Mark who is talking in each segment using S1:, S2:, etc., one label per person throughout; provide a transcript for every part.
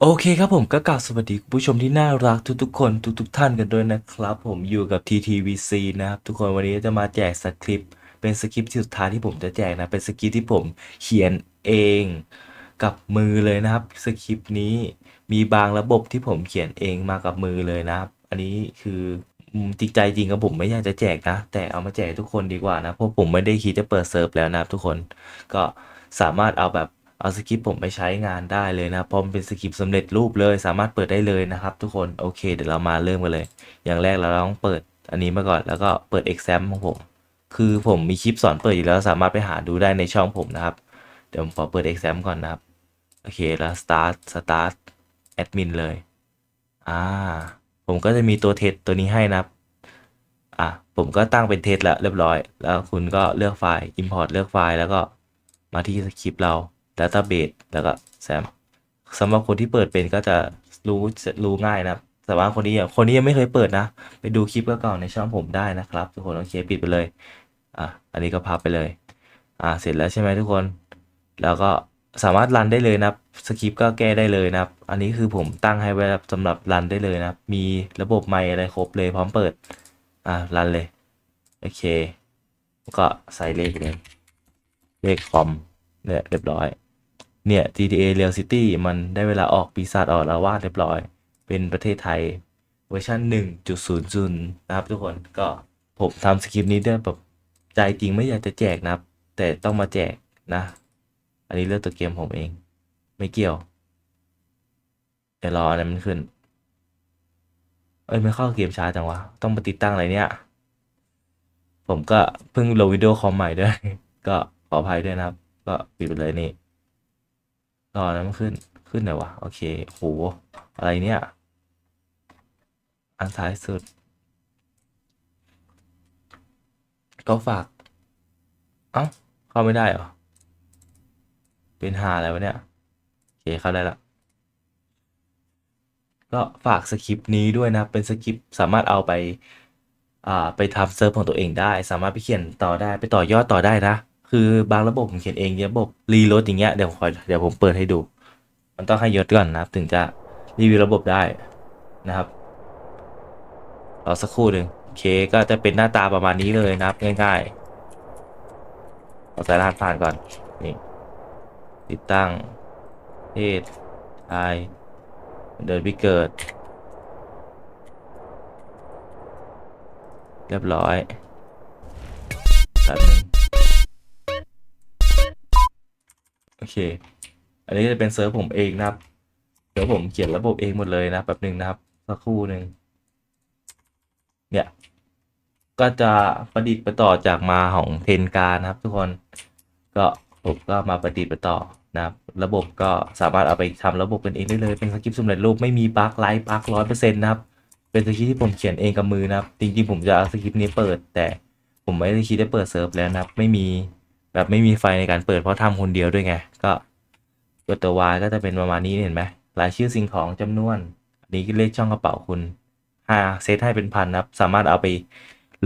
S1: โอเคครับผมก็กล่าวสวัสดีคุณผู้ชมที่น่ารักทุกๆคนทุกๆท่านกันด้วยนะครับ ผมอยู่กับ TTVC นะครับ ทุกคนวันนี้จะมาแจกสคริปต์เป็นสคริปต์ที่สุดท้ายที่ผมจะแจกนะ เป็นสคริปต์ที่ผมเขียนเองกับมือเลยนะครับสคริปต์นี้มีบางระบบที่ผมเขียนเองมากับมือเลยนะครับ อันนี้คือจริงใจจริงกับผมไม่อยากจะแจกนะ แต่เอามาแจกทุกคนดีกว่านะเพราะผมไม่ได้คิดจะเปิดเซิร์ฟแล้วนะครับทุกคนก็สามารถเอาแบบ เอาสคริปต์ผมไปใช้งานได้เลยนะพราะมันเป็นสคริปต์สำเร็จรูปเลย สามารถเปิดได้เลยนะครับ ทุกคนโอเค เดี๋ยวเรามาเริ่มกันเลย อย่างแรกเราต้องเปิดอันนี้มาก่อนแล้วก็เปิด exam ของผม คือผมมีคลิปสอนเปิดอยู่แล้วสามารถไปหาดูได้ในช่องผมนะครับ เดี๋ยวผมขอเปิด exam ก่อนนะครับ โอเคแล้ว start start admin เลย อ่า ผมก็จะมีตัวเทสตัวนี้ให้นะครับ อะผมก็ตั้งเป็นเทสแล้วเรียบร้อย แล้วคุณก็เลือกไฟล์ import เลือกไฟล์แล้วก็มาที่สคริปต์เรา database แล้วก็แซมสำหรับคนที่เปิดเป็นก็จะรู้รู้ง่ายนะครับ แต่ว่าคนนี้คนนี้ยังไม่เคยเปิดนะ ไปดูคลิปเก่าๆในช่องผมได้นะครับทุกคนโอเคปิดไปเลยอะอันนี้ก็พับไปเลยอ่าเสร็จแล้วใช่ไหมทุกคน แล้วก็สามารถรันได้เลยนะสคริปต์ก็แก้ได้เลยนะครับ อันนี้คือผมตั้งให้ไว้สำหรับรันได้เลยนะมีระบบไมค์อะไรครบเลยพร้อมเปิดอ่ารันเลยโอเค ก็ใส่เลขเลยเลขคอมเนี่ยเรียบร้อย เนี่ย GTA Real City มันได้เวลาออกปีศาจออกแล้ววาดเรียบร้อย เป็นประเทศไทยเวอร์ชัน1.00 นะครับทุกคนก็ผมทำสคริปต์นี้ด้วยแบบใจจริงไม่อยากจะแจกนะครับ แต่ต้องมาแจกนะ อันนี้เลือกตัวเกมผมเอง ไม่เกี่ยวเดี๋ยวรออันนั้นมันขึ้น เอ้ยไม่เข้าเกมช้าจังวะ ต้องมาติดตั้งอะไรเนี่ย ผมก็เพิ่งโหลดวิดีโอคอมใหม่ด้วย ก็ขออภัยด้วยนะครับ ก็ปิดไปเลยนี่ รอนะมันขึ้นขึ้นไหนวะ โอเคโหอะไรเนี่ย อันท้ายสุด ก็ฝาก เอ้า เข้าไม่ได้เหรอ เป็นหาอะไรวะเนี่ย โอเค เข้าได้ละก็ฝากสคริปต์นี้ด้วยนะ เป็นสคริปต์สามารถเอาไป อ่า ไปทำเซิร์ฟของตัวเองได้ สามารถไปเขียนต่อได้ ไปต่อยอดต่อได้นะ คือบางระบบผมเขียนเองระบบรีโหลดอย่างเงี้ยเดี๋ยวขอเดี๋ยวผมเปิดให้ดู มันต้องให้ยศก่อนนะครับ ถึงจะรีวิวระบบได้นะครับรอสักครู่หนึ่งโอเคก็จะเป็นหน้าตาประมาณนี้เลยนะครับ ง่ายๆเอาสายรหัสผ่านก่อนนี่ติดตั้งเพศชายเดินไปเกิด เรียบร้อยแป๊บนึง เค อันนี้จะเป็นเซิร์ฟผมเองนะครับ เดี๋ยวผมเขียนระบบเองหมดเลยนะแป๊บหนึ่งนะครับสักครู่หนึ่งเนี่ยก็จะประดิษฐ์ประต่อจากมาของเทนการนะครับ ทุกคนก็ผมก็มาประดิษฐ์ประต่อนะครับ ระบบก็สามารถเอาไปทำระบบกันเองได้เลย เป็นสคริปต์สำเร็จรูปไม่มีบั๊กไลฟ์บั๊กร้อยเปอร์เซ็นต์นะครับ เป็นสคริปต์ที่ผมเขียนเองกับมือนะครับ จริงๆผมจะเอาสคริปต์นี้เปิด แต่ผมไม่ได้คิดจะเปิดเซิร์ฟแล้วนะครับ ไม่มี แบบไม่มีไฟในการเปิดเพราะทำคนเดียวด้วยไง ก็กดตัว Y ก็จะเป็นประมาณนี้เห็นไหมรายชื่อสิ่งของจำนวน อันนี้เลขช่องกระเป๋าคุณห้าเซตให้เป็นพันนะครับ สามารถเอาไป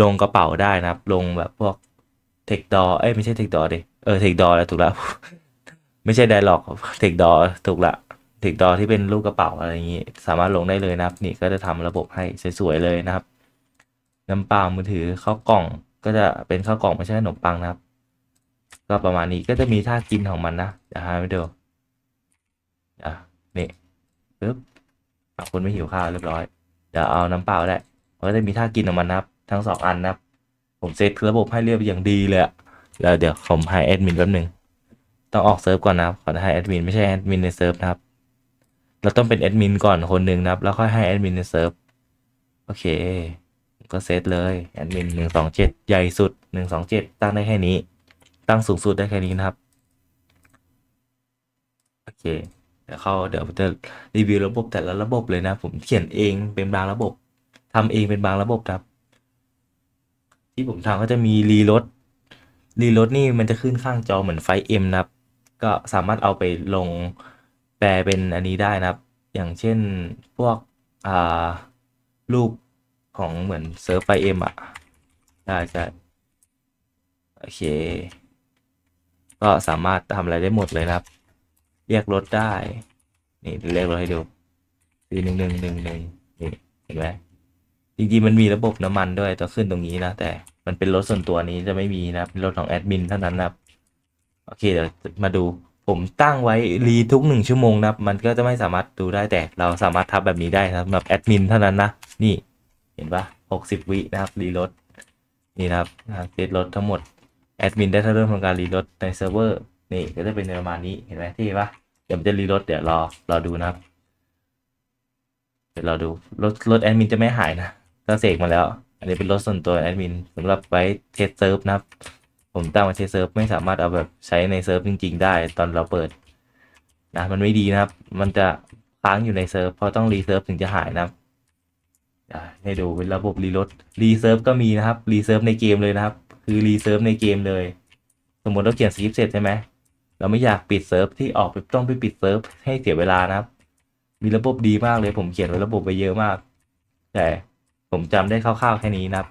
S1: ลงกระเป๋าได้นะครับ ลงแบบพวกเทคดอเอ้ยไม่ใช่เทคดอดิเออเทคดอแล้วถูกแล้วไม่ใช่ไดร็อกเทคดอถูกละเทคดอที่เป็นรูปกระเป๋าอะไรอย่างนี้ สามารถลงได้เลยนะครับ นี่ก็จะทำระบบให้สวยๆเลยนะครับน้ำเปล่ามือถือข้าวกล่องก็จะเป็นข้าวกล่องไม่ใช่ขนมปังนะครับ ก็ประมาณนี้ก็จะมีท่ากินของมันนะเดี๋ยวหาไปดูอะนี่ปึ๊บคุณไม่หิวข้าวเรียบร้อย เดี๋ยวเอาน้ำเปล่าได้มันก็จะมีท่ากินของมันนะครับ ทั้งสองอันนะครับ ผมเซตระบบให้เรียบอย่างดีเลยแล้วเดี๋ยวผมให้แอดมินแป๊บหนึ่งต้องออกเซิร์ฟก่อนนะครับขอให้แอดมินไม่ใช่แอดมินในเซิร์ฟนะครับ เราต้องเป็นแอดมินก่อนคนหนึ่งนะครับ แล้วค่อยให้แอดมินในเซิร์ฟโอเค ก็เซตเลยแอดมินหนึ่งสองเจ็ดใหญ่สุดหนึ่งสองเจ็ดตั้งได้แค่นี้ ตั้งสูงสุดได้แค่นี้นะครับ โอเค เดี๋ยวเขาเดี๋ยวผมจะรีวิวระบบแต่ละระบบเลยนะ ผมเขียนเองเป็นบางระบบทำเองเป็นบางระบบครับ ที่ผมทำก็จะมีรีโหลดรีโหลดนี่มันจะขึ้นข้างจอเหมือนไฟเอ็มนะครับ ก็สามารถเอาไปลงแปลเป็นอันนี้ได้นะครับ อย่างเช่นพวกอ่ารูปของเหมือนเซิร์ฟไฟเอ็มอะใช่ใช่โอเค ก็สามารถทำอะไรได้หมดเลยนะครับ เรียกรถได้ นี่เลขรถให้ดูสีหนึ่งหนึ่งหนึ่งหนึ่งนี่เห็นไหมจริงๆมันมีระบบน้ำมันด้วยตัวขึ้นตรงนี้นะ แต่มันเป็นรถส่วนตัวนี้จะไม่มีนะเป็นรถของแอดมินเท่านั้นนะครับโอเคเดี๋ยวมาดูผมตั้งไว้รีทุกหนึ่งชั่วโมงนะครับ มันก็จะไม่สามารถดูได้แต่เราสามารถทับแบบนี้ได้นะครับสำหรับแอดมินเท่านั้นนะนี่เห็นปะหกสิบวินะครับรีรถนี่นะครับเซตรถทั้งหมด แอดมินได้เริ่มทำการรีรถในเซิร์ฟเวอร์นี่ก็จะเป็นประมาณนี้เห็นไหมที่ปะเดี๋ยวมันจะรีรถเดี๋ยวรอรอดูนะครับ เดี๋ยวราดูรถรถแอดมินจะไม่หายนะก็เสกมาแล้ว อันนี้เป็นรถส่วนตัวแอดมินสำหรับไว้เทสเซิร์ฟนะครับ ผมตั้งไว้เทสเซิร์ฟไม่สามารถเอาแบบใช้ในเซิร์ฟจริง ๆ ได้ตอนเราเปิดนะมันไม่ดีนะครับ มันจะค้างอยู่ในเซิร์ฟเพราะต้องรีเซิร์ฟถึงจะหายนะครับให้ดูเป็นระบบรีรถรีเซิร์ฟก็มีนะครับรีเซิร์ฟในเกมเลยนะครับ คือรีเซิร์ฟในเกมเลย สมมติเราเขียนสคริปต์เสร็จใช่ไหมเราไม่อยากปิดเซิร์ฟที่ออกไปต้องไปปิดเซิร์ฟให้เสียเวลานะครับ มีระบบดีมากเลยผมเขียนไว้ระบบไปเยอะมาก แต่ผมจำได้คร่าวๆแค่นี้นะครับ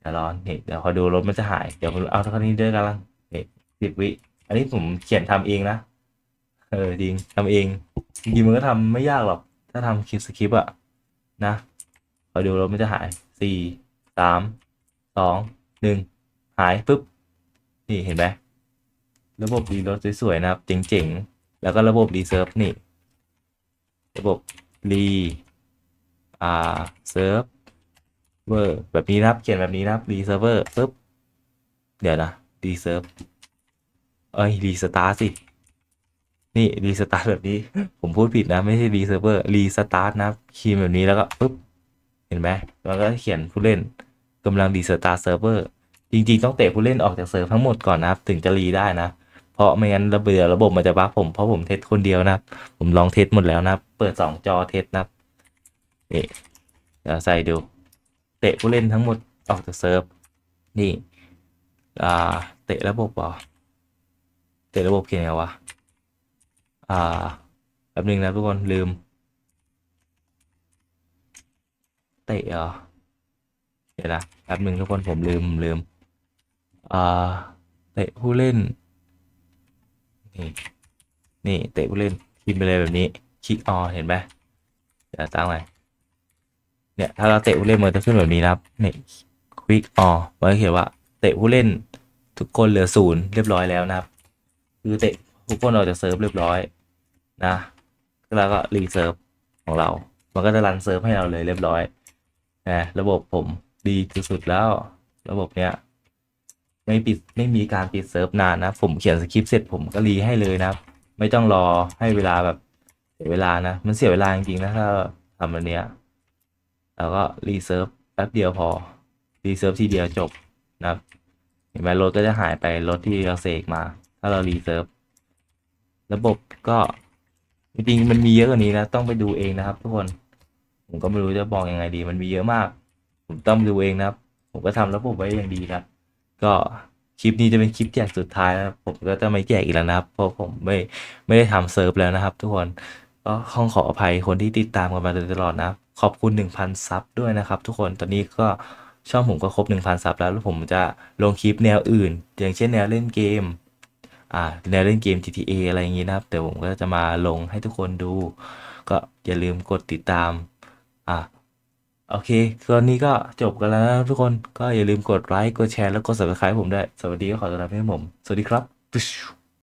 S1: เดี๋ยวรอนี่เดี๋ยวพอดูรถมันจะหายเดี๋ยวผมเอาเท่านี้ด้วยกันละนี่สิบวิ อันนี้ผมเขียนทำเองนะเออจริงทำเองจริงมันก็ทำไม่ยากหรอก ถ้าทำคลิปสคริปต์อะนะพอดูรถมันจะหายสี่สามสอง หนึ่งหายปุ๊บ นี่เห็นไหมระบบรีรถสวยๆนะครับ เจ๋งๆ แล้วก็ระบบรีเซิร์ฟนี่ ระบบรีอ่าเซิร์ฟเวอร์แบบนี้นะครับ เขียนแบบนี้นะครับรีเซิร์ฟเวอร์ปุ๊บ เดี๋ยวนะรีเซิร์ฟเอ้ยรีสตาร์สิ นี่รีสตาร์แบบนี้ ผมพูดผิดนะ ไม่ใช่รีเซิร์ฟเวอร์รีสตาร์นะครับคีย์แบบนี้แล้วก็ปุ๊บ เห็นไหมแล้วก็เขียนผู้เล่น กำลังรีสตาร์เซิร์ฟเวอร์จริงๆ ต้องเตะผู้เล่นออกจากเซิร์ฟทั้งหมดก่อนนะครับ ถึงจะรีได้นะ เพราะไม่งั้นระเบียระบบมันจะบั๊กผมเพราะผมเทสคนเดียวนะผมลองเทสหมดแล้วนะเปิดสองจอเทสนะครับนี่เดี๋ยวใส่ดูเตะผู้เล่นทั้งหมดออกจากเซิร์ฟนี่อ่าเตะระบบเหรอเตะระบบเขียนไงวะอ่าแป๊บนึงนะทุกคนลืม เตะเหรอ เดี๋ยวนะแป๊บหนึ่งทุกคนผมลืมลืมอ่าเตะผู้เล่น นี่ นี่เตะผู้เล่นพิมพ์ไปเลยแบบนี้ คลิกออเห็นไหมเดี๋ยวตั้งไว้เนี่ย ถ้าเราเตะผู้เล่นมันจะขึ้นแบบนี้นะครับ นี่คลิกออมันก็เขียนว่า เตะผู้เล่นทุกคนเหลือศูนย์เรียบร้อยแล้วนะครับ คือเตะทุกคนออกจากเซิร์ฟเรียบร้อยนะแล้วก็รีเซิร์ฟของเรา มันก็จะรันเซิร์ฟให้เราเลยเรียบร้อยนะระบบผม ดีที่สุดแล้ว ระบบเนี้ยไม่ปิดไม่มีการปิดเซิร์ฟนานนะ ผมเขียนสคริปต์เสร็จผมก็รีให้เลยนะ ไม่ต้องรอให้เวลาแบบเสียเวลานะ มันเสียเวลาจริงๆนะถ้าทำอันเนี้ยแล้วก็รีเซิร์ฟแป๊บเดียวพอรีเซิร์ฟทีเดียวจบนะครับเห็นไหมรถก็จะหายไปรถที่เราเสกมา ถ้าเรารีเซิร์ฟระบบก็จริงๆมันมีเยอะกว่านี้นะ ต้องไปดูเองนะครับทุกคน ผมก็ไม่รู้จะบอกยังไงดี มันมีเยอะมาก ผมต้องดูเองนะครับ ผมก็ทำระบบไว้อย่างดีครับ ก็คลิปนี้จะเป็นคลิปแจกสุดท้ายนะครับผมก็จะไม่แจกอีกแล้วนะครับ เพราะผมไม่ไม่ได้ทำเซิร์ฟแล้วนะครับ ทุกคนก็ขอขออภัยคนที่ติดตามกันมาโดยตลอดนะขอบคุณ 1,000 ซับด้วยนะครับ ทุกคนตอนนี้ก็ช่องผมก็ครบ 1,000 ซับแล้วแล้วผมจะลงคลิปแนวอื่น อย่างเช่นแนวเล่นเกมอ่าแนวเล่นเกม GTA อะไรอย่างงี้นะครับเดี๋ยวผมก็จะมาลงให้ทุกคนดู ก็อย่าลืมกดติดตามอ่า โอเค ตอนนี้ก็จบกันแล้วนะทุกคน ก็อย่าลืมกดไลค์ กดแชร์ แล้วกด subscribe ผมด้วย สวัสดีก็ขอต้อนรับให้ผม สวัสดีครับ